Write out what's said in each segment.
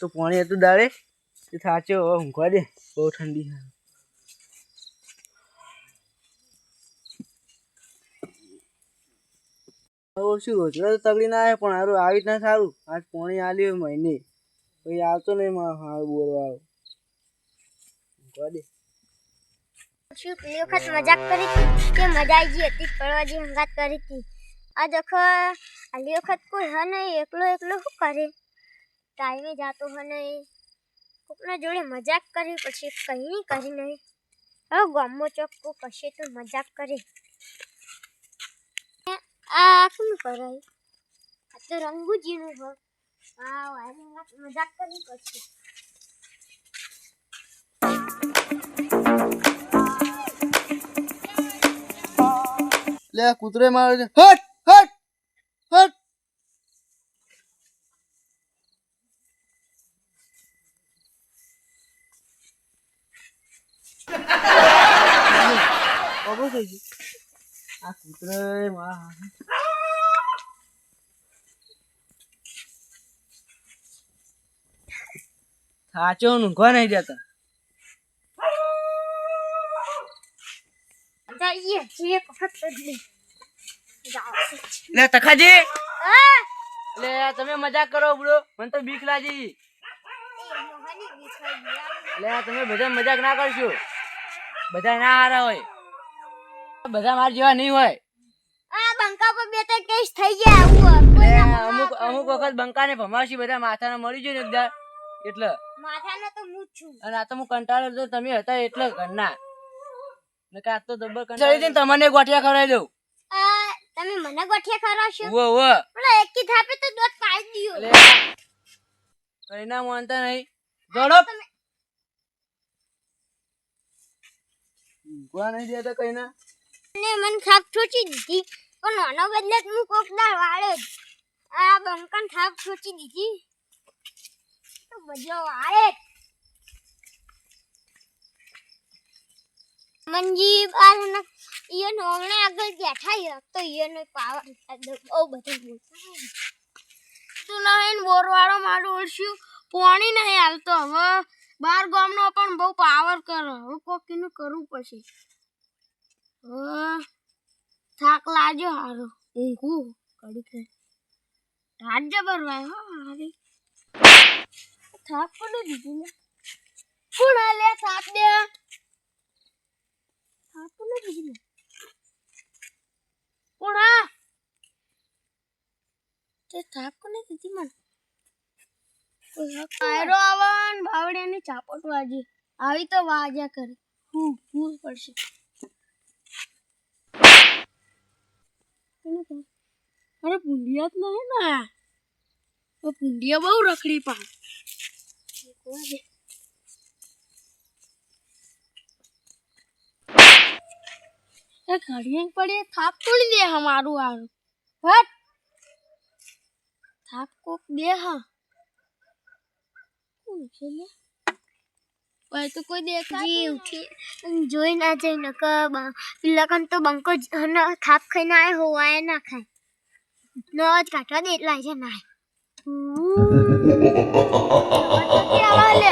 તો પાણી હતું દાડે, તે થાચ્યો હવે ઊંઘવા દે. બહુ ઠંડી છે. હવે શું રોજડા તો તગડી ના આવે, પણ હારું, આવી જ ના સારું. આજ પાણી આલ્યું મહિને. પછી આવતો નહીં મારો હારું બોરવાળો. ઊંઘવા દે. શું પેલી વખત મજાક કરી હતી કે મજા આવી ગઈ હતી પડવાજી હંગાત કરી હતી. આ દખો આલી વખત કોઈ હ નહીં, એકલો એકલો શું કરે? ટાઈમે જાતો હ નહીં કોકના જોડે મજાક કરી, પછી કંઈ નહીં કરી નહીં હવે ગામો ચોખ્ખું કશે તો મજાક કરી. આ શું કરાય આ તો રંગુજીનું હ આ વાયરી મજાક કરી પછી લે, કૂતરે મારે હટ ખબર થઈ ગઈ સાચો ઊંઘવા નહીં જતા લે તમે મજાક કરો બુડો મને તો બીક લાગી લે તમે બધા મજાક ના કરશો. બધા ના હારા હોય. બધા મારા જેવા નહીં હોય. આ બંકા પર બે ત્રણ કેસ થઈ ગયા આવું અમુક અમુક વખત બંકાને ભમાવશી બધા માથાને મળી જાય એકદા. એટલે. માથાનો તો હું છું. અને આ તો હું કંટાળો તો તમે હતા એટલે ઘરના. ને કાં તો જબ્બર કંટાળી જઈને તમને ગોઠિયા ખવડાવી દઉં. તમે મને ગોઠિયા ખવડાવશો? ઉવ્વ ઉવ્વ પેલા એકી થાપે તો દોત કાઢી દ્યો. કઈ ના માનતા નહીં. જોડો ઊંઘવા નહીં દેતા કઈ ના. ને મને થાપ ઠોચી દીધી. પણ આનો બદલે હું કોકદાર વાળે આ બંકન થાપ ઠોચી દીધી. તો બજો વાળે જ. મંજી બાર ને ઈયો નોમણે આગળ બેઠા છે તો ઈયોનો પાવર બહુ બધું બોલતા તું નહીં બોરવાળો મારું ઓળશ્યું પોણી નહીં હાલતો. હવે બાર ગામનો પણ બહુ પાવર કરો. હવે કોકીનું કરવું હવે થાક લાગ્યો હારો. ઊંઘું કડી કે રાત જબર વાય હો, હારી. થાક પડે દીધી ને? કોણ હાલે થાક દે? થાક પડે દીધી ને? કોણ હા તે થાક કોને દીધી મને? આયરો આવન ભાવડિયાની ચાપટ વાજી. આવી તો વાજ્યા કરે. હું ભૂલ પડશે. કહું? અરે પુંડિયા જ નહીં ને. તો પુંડિયા બહુ રખડી પા એ ઘડીએ પડીએ થાપ તોડી દે હમારું આરું હટ. થાપ કોક દે હા. કોણ છે લે ઓય તો કોઈ દેખાતું ઉઠી જોઈ ના જઈ નક પેલા કન તો બંકો થાપ ખાઈને આય હોવાય ના ખાય ન જ કાઢવા દે એટલા છે ના આવા લે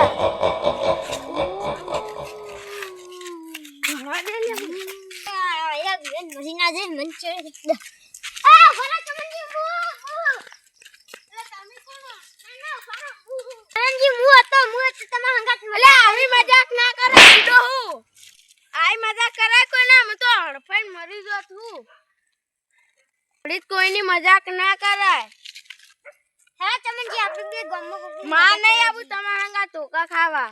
ઘણા દે લે યાર બેન મરી ના જાય મન ચડે આ ભલા ચમનજી મુ ચમનજી મુ હતો મુ હતો તમારા હંગાત અલે આવી મજાક ના કરે ઈડો હું આઈ મજાક કરે કોઈ ના હું તો હડફાઈને મરી જાત હું થોડી કોઈની મજાક ના કરાય હા ચમનજી આપણે બે ગમો કોક માં નહીં આવું, તમારા હંગા ટોકા ખાવા.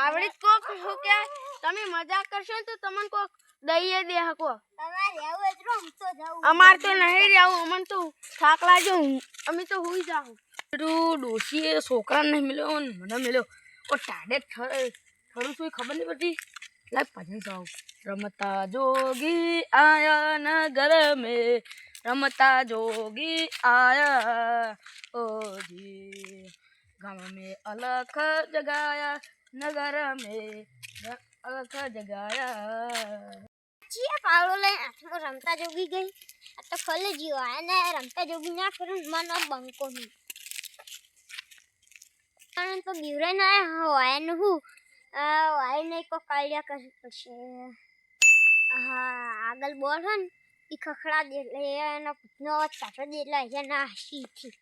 આવડી કોક શું કે તમે મજાક કરશો તો તમને કોક દઈએ દે હકો. અમાર તો નહીં રહેવું, અમને તો થાક લાગ્યો અમે તો હોઈ જાઉં પેલું ડોશીએ છોકરા નહીં મળ્યો મને મળ્યો. ઓ ટાડે થોડું શું ખબર નહીં પડતી. લાગ ભજન ગાઉં રમતા જોગી આયા નગર में રમતા જોગી આયા. ઓ, જી. ગામ મેં અલખ જગાયા, નગર મેં અલખ જગાયા. ચિયા પાવડો લઈ હાથમાં રમતા જોગી ગઈ. આ તો ફલે જીવ આયા ને રમતા જોગી ના ફરું મન બંકો ની કારણ તો બીવરે ના હોય ને હું? હોય ને કો કાળિયા કરવી પડશે હા, આગળ બોલ હે ને. એ ખખડા દે એટલે એના પૂતનો અવાજ કાઢો દે એટલે અહીંયા ના હસી થી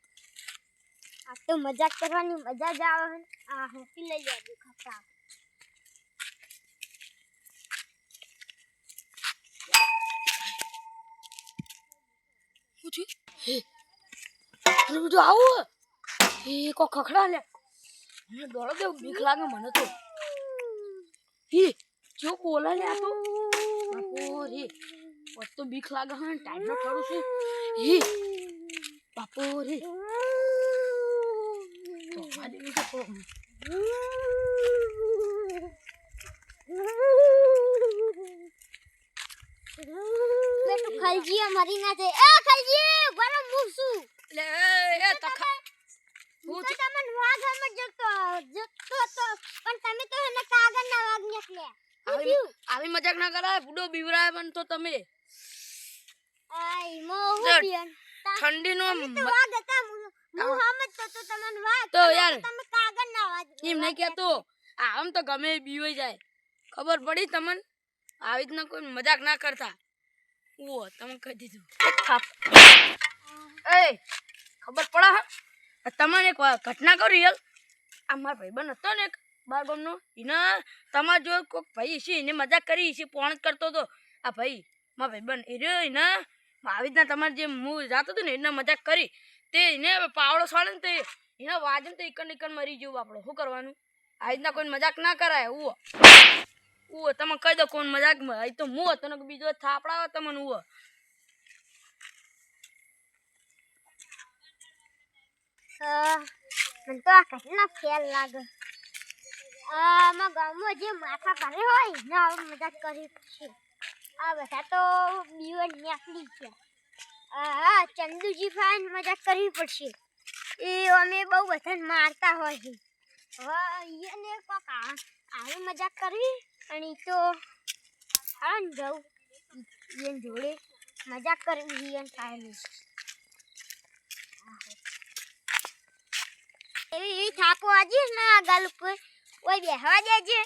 આ તો મજાક કરવાની મજા જ આવે. આ હોકી લઈ લેજો શું થયું? હે આવું? એ ખખડા લે મને દોડો બીક લાગે મને તો. હે જો બોલા લે આ તો. તો બીક લાગે હા ટાઈમ નો કરું છું. હે બાપો રે તો આ દે તો થોડો. બેટુ ખલજી મરી ના જાય. એ ખલજી ગરમ મૂસું લે એ એ હું તો તમને વાઘ હમત જતો જતો તો પણ તમે તો એને કાગળના વાઘ નીકળ્યા આવી આવી મજાક ના કરાય બુડો બીવરાય પણ તો તમે. આઈ મો હું વાઘ હતા હું. તો તમને વાઘ તો યાર, તમે કાગળના વાઘ એમ નહીં કહેતો. આમ તો ગમે બી બીવાઈ જાય. ખબર પડી તમને? આવી રીતના કોઈ મજાક ના કરતા. ઓ તમે કહી દીધું. થાપ. એ ખબર પડે હા? તમને એક ઘટના કહું રિયલ આ મારો ભાઈબંધ હતો ને એક બાર ગામનો એને તમારા જો કોઈક ભાઈ છે એને મજાક કરી છે પોણ કરતો હતો. આ ભાઈ મારા ભાઈબંધ એ રહ્યો એને આવી રીતના તમારે જે હું જાતો હતો ને એને મજાક કરી. તે એને પાવડો સળે ને તે એને વાજન તો એકન એકન મરી ગયું આપણે શું કરવાનું? આ રીતના કોઈ મજાક ના કરાય, ઉવો. ઉવો, તમે કહી દો કોણ મજાક એ તો હું હતો ને બીજો થાપડાવે તમને, ઉવો. મને તો આ કેટલા ફેલ લાગે. જે માથા ભારે હોય ને મજાક કરી છે આ બધા તો બીવન નીકળી હા ચંદુજી ફાઈન મજાક કરવી પડશે. એ અમે બહુ બધાને મારતા હોય છે. હવે એને કોક આવી મજાક કરવી? અને તો હા ને જવું એને જોડે મજાક કરવી એને નહીં એવી થાપો આજે ના ગાલ ઉપર. કોઈ બેહવા દેજે.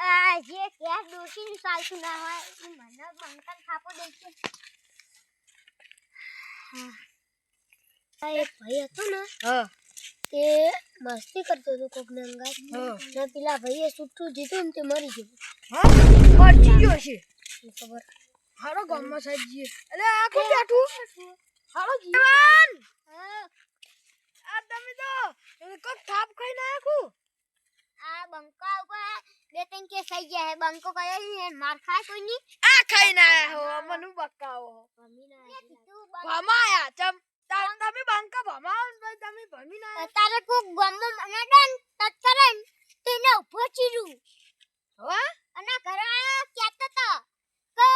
આ જે ક્યાં દોશી ચાલતું ના હોય એ મને બંકન થાપો આ એક ભાઈ હતો ને હા. તે મસ્તી કરતો હતો કોકને અંગાત હા. ને પેલા ભાઈએ સુઠું જીતું ને તે મરી ગયું. હા જીજો છે. શું ખબર? હારો ગામમાં સાહેબ જી અલે આ કોણ બેઠું હારો જીવાન! હા, આ તમે તો કોક થાપ ખાઈ નાખું આ બંકા ઉપર બે ત્રણ કેસ થઈ ગયા હે બંકો કયો ને માર ખાય કોઈ ની આ ખાઈને આયા હો મનુ બકાવો ભમાયા? ચમ તમે બંકા ભમાવો ને તમે ભમી ના તારે કો ગમો મને ડન તત કરે ને તો એને ઊભો ચીરું. હો? અને ઘરે કહેતો તો કે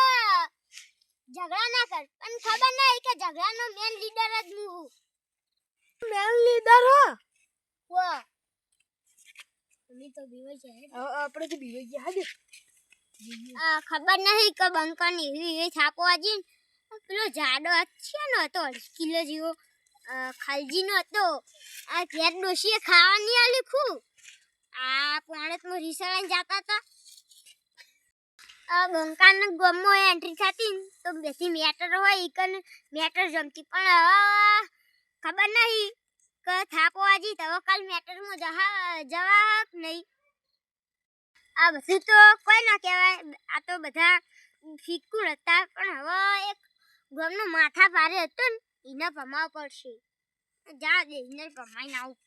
ઝઘડા ના કર. પણ ખબર નહીં કે ઝઘડાનો મેન લીડર જ હું મેન લીડર હો. વો અમે તો બીવે છે આપણે તો બીવે ગયા હાજે આ ખબર નહીં કે બંકાની એવી એવી છાપો આજે પેલો જાડો છે ને હતો કિલો જેવો. ખાલજી નો હતો. આ ઘેર ડોશીએ ખાવાની આલી ખું આ પોણતમાં રીસાળાને જતા હતા આ બંકાના ગમમાં એન્ટ્રી થતી તો બેથી મેટર હોય ઈકન મેટર જમતી પણ ખબર નહીં. થાપો આજી તો હવે કાલ મેટરમાં જવા જવા નહીં. આ બધું તો કોઈ ના કહેવાય. આ તો બધા ફિક્કુર હતા પણ હવે એક ગમનો માથા ભારે હતું ને એને ભમાવ પડશે. જા દે એને ભમાઈને આવું.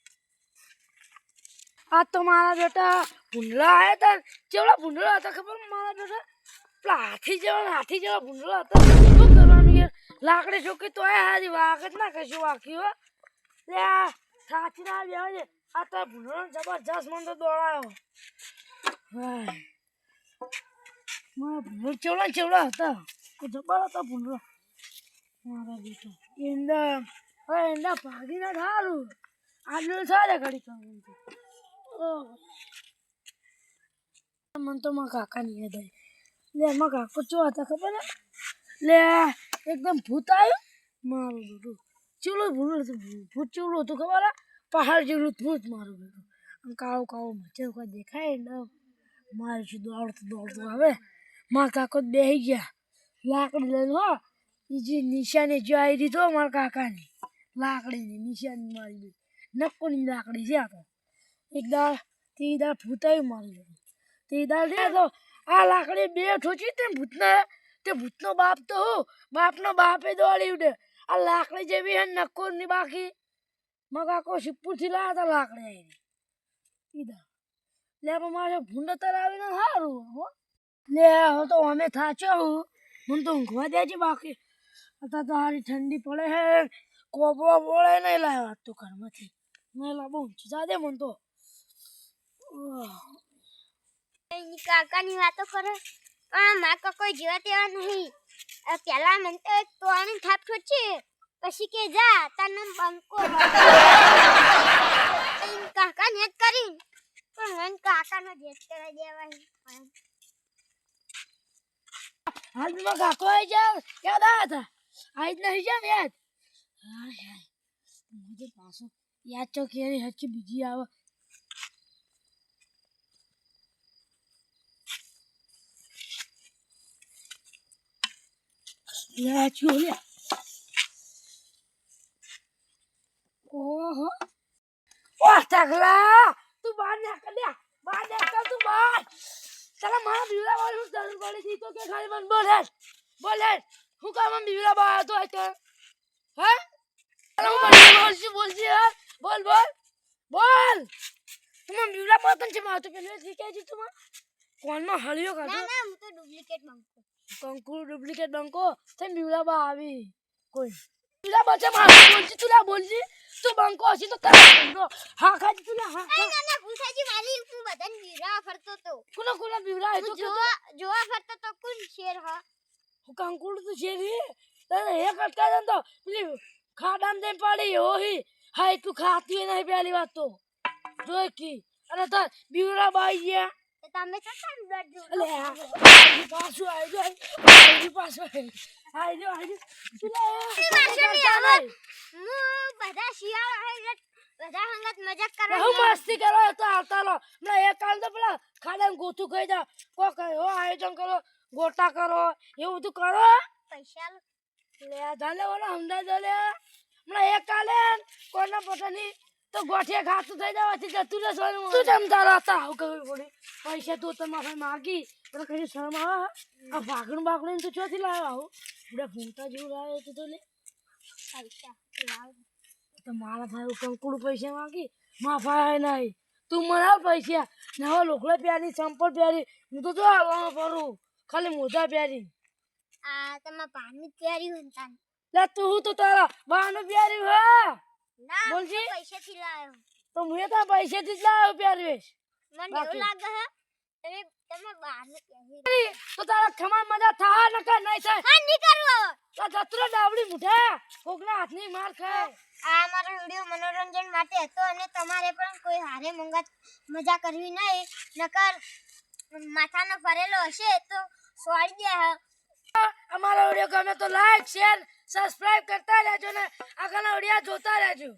આ તો મારા બેટા ભૂંડલા આવ્યા હતા ચેવડા ભૂંડલા હતા ખબર મારા બેટા? પેલા હાથી જેવા હાથી જેવા ભૂંડલા હતા. શું કરવાનું યાર? લાકડી છોકી તો એ હાજી વાગત ના કશું વાગ્યું હો. લે સાચી ના લેવા છે આ તો ભૂલો જબરજસ્ત મને તો દોડાયો. મારા ભૂંડલો ચેવડા ચેવડા હતા. જબર હતા ભૂલો મારા બેટા. એંડા હવે એંડા ભાગી ના થારું આટલું સારે ઘડી કરવું. મને તો મારા કાકાની યાદ આવી. લે, મારા કાકો ચો હતા ખબર ને? લે એકદમ ભૂત આવ્યું. મારું બેટું. ચેવડું ભૂલો ભૂત ચેવડું હતું ખબર? પહાડ જેવડું ભૂત મારું બેટું કાળો કાળો મચ્છર કોઈ દેખાય ને. મારે શું દોડતું દોડતું આવે? મારા કાકો બેસી ગયા. લાકડી લઈને હો બીજી નિશાની જો આવી દીધો મારા કાકાની. લાકડીની નિશાની મારી દીધી નક્કોની લાકડી છે આ તો. એક દાળ, તે દાળ ભૂતાવી મારી દીધું તે દાળ દે તો, આ લાકડી બે ઠોચી તે ભૂતના, તે ભૂતનો બાપ તો હું. બાપનો બાપે દોડી ઉડે આ લાકડી જેવી હે નક્કોરની બાકી. મારા કાકો શિવપુરથી લાયા હતા લાકડી આવી કીધા લે, પણ મારે ભૂંડ તરાવીને સારું હો. લે, હવે તો અમે થાચ્યો હું. મને તો ઊંઘવા દેજે બાકી. અત્યારે તો હારી ઠંડી પડે હે. કોપરો બોળે નહીં લાવ્યા તો ઘરમાંથી. નહીં લાવો ઊંચી જા દે મને તો. કાકાની વાતો કરે. પણ મારા કોઈ જીવા તેવા નહીં. પેલા મને તો તોણી થાપ ઠોચી પછી કે જા, તાર નામ બંકો એની કાકાને જ કરી પણ મને કાકાનો જેટ કરવા દેવાય. હાલમાં કાકો આવી જા યાદ આવ્યા હતા? આજ નહીં જા યાદ? હાય હાય. મુझे પાછો યાદ તો કેરી હચ્ચી બીજી આવે. લે ચૂ લે ઓહો ઓહ ટકલા તું બહાર નીકળ લે બહાર નીકળ તું બહાર ચાલો મારા બીવડા વાળું જરૂર પડી હતી તો કે ખાલી મને બોલ બોલ હું કામ બીવડા હતો તો હે હું મને બોલছি બોલছি હે બોલ બોલ બોલ તું મને બીવડા બોલતો છે મારે તો પેલું શીખાય છે તું કોનમાં હળિયો ના કાઢો ના હું તો ડુપ્લિકેટ બંકો કંકુ ડુપ્લિકેટ બંકો. તે બીવડા બા આવી. કોઈ. બીવડા બચે મારે બોલছি તું ના બોલছি તું બંકો હશે તો તારા બંકો હા ખાજી તું ના હા ના ના ભૂસાજી મારી. હું બધાને બીરા ફરતો તો. કોના કોના એ તો હું કે જોવા ફરતો તો કોણ શેર હ? કંકુડ તો છે રે તને એ કરતા જન તો પેલી ખાડામ દે પાડી. ઓહી. હાય તું ખાતી નહીં પેલી વાત તો. જોઈ કી. અને તાર બીવડા બાઈ ગયા. તમે તો અલે આ આઈ પાછું આઈ જો આઈ પાછું આઈ જો આઈ હું બધા શિયાળ બધા હંગત મજાક કરો હું મસ્તી કરો તો આવતા લો ના એક કાલ તો પેલા ખાડામ ગોથું ખાઈ જા કો કયો આયોજન કરો ગોટા કરો એવું બધું કરો. પૈસા લો. ધાલે ઓલા હમદા દો લે. હમણાં એક કાલે કોના પટાની તો ગોઠિયા ખાતું થઈ જવાથી જતું રહે સોનું તું જમતા રહેતા આવું કરવી પડે. પૈસા તું તમારે માગી પણ કઈ શરમ આવે આ ભાગણ બાગણ તું ચોથી લાવ્યો? આવું. બધા ભૂંગતા જેવું લાવ્યો તું તો લે. તો મારા ભાઈ કંકુડું પૈસા માગી. મા ભાઈ નહીં. તું મને આવ પૈસા. નવા લોકડા પ્યારી સંપલ પ્યારી. હું તો જો આવવામાં ફરું. ખાલી મોજા પ્યારી. આ તમારા પાણી તૈયારી હોય લે તું તો તારા બાનું પ્યારી હા ના હું બોલજી. પૈસાથી લાવ્યો. તો હું તો પૈસેથી જ લાવ્યો પ્યારી મને એવું લાગે હે તમે તમે બહાર પહેરી તો તારા ખમાન મજા થા નકા નહીં થાય. હા નહીં કરવો તો જતરો ડાવડી મુઠા. કોકના હાથની માર ખાય. આ મારો વીડિયો મનોરંજન માટે હતો અને તમારે પણ કોઈ હારે મંગત મજા કરવી નહીં. નકર માથાનો ફરેલો હશે તો સોળી દે હે. અમારો વિડિયો ગમે તો લાઈક શેર સબસ્ક્રાઇબ કરતા રહેજો ને આગળના વીડિયો જોતા રહેજો.